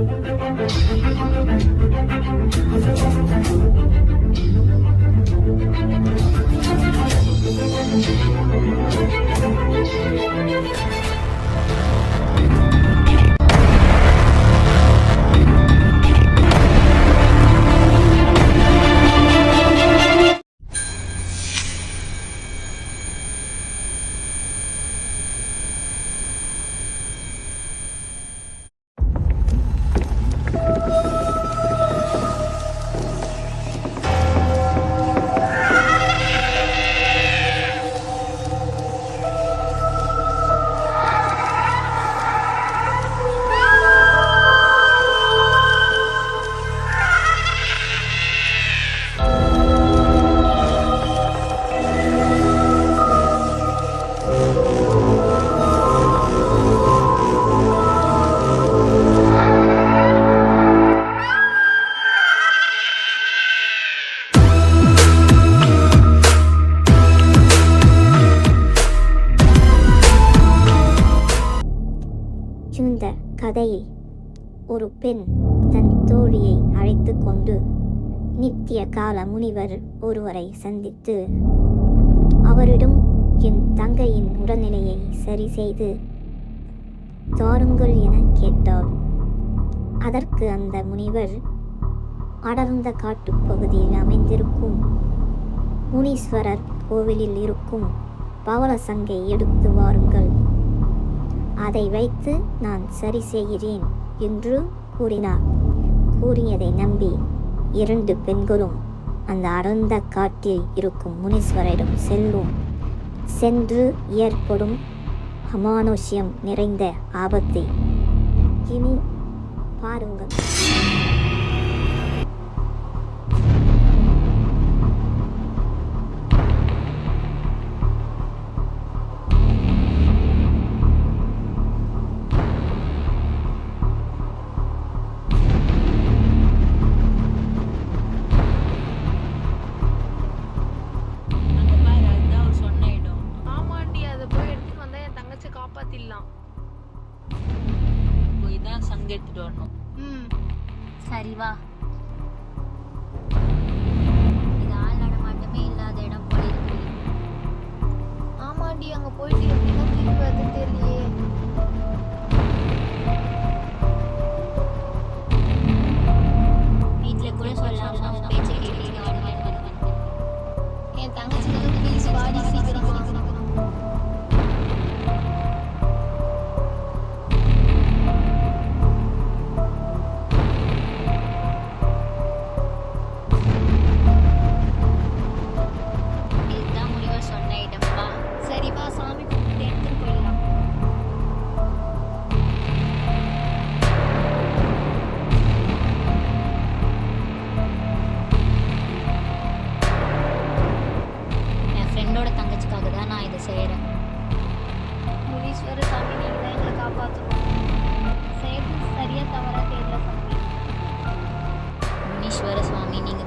Thank you. ஒரு பெண் தன் தோழியை அழைத்து கொண்டு நித்திய கால முனிவர் ஒருவரை சந்தித்து அவரிடம் என் தங்கையின் உடல்நிலையை சரி செய்து தாருங்கள் என கேட்டாள். அதற்கு அந்த முனிவர் அடர்ந்த காட்டுப் பகுதியில் அமைந்திருக்கும் முனீஸ்வரர் கோவிலில் இருக்கும் பவளசங்கை எடுத்து வாருங்கள். அதை வைத்து நான் சரி செய்கிறேன். என்று கூறினார். கூறியதை நம்பி இரண்டு பெண்களும் அந்த அடர்ந்த காட்டில் இருக்கும் முனீஸ்வரிடம் செல்லும். சென்று ஏற்படும் அமானுஷ்யம் நிறைந்த ஆபத்தை இனி பாருங்கள். சரி முனீஸ்வர சுவாமி நீங்கள்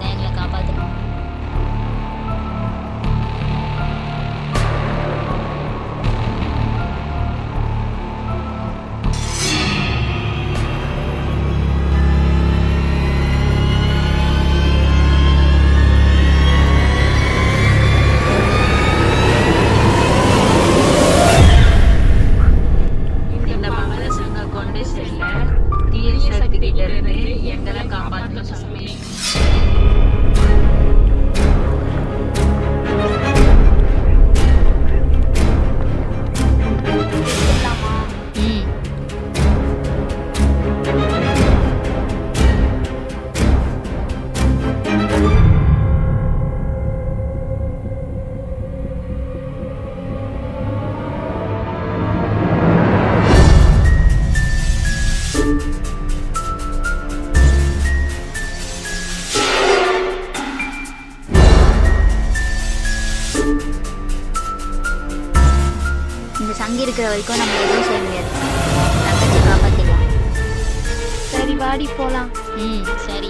வரைக்கும் நம்ம எதுவும் செய்ய முடியாது. தங்கச்சி காப்பாற்றிக்கலாம் சரி வாடி போகலாம் ம் சரி.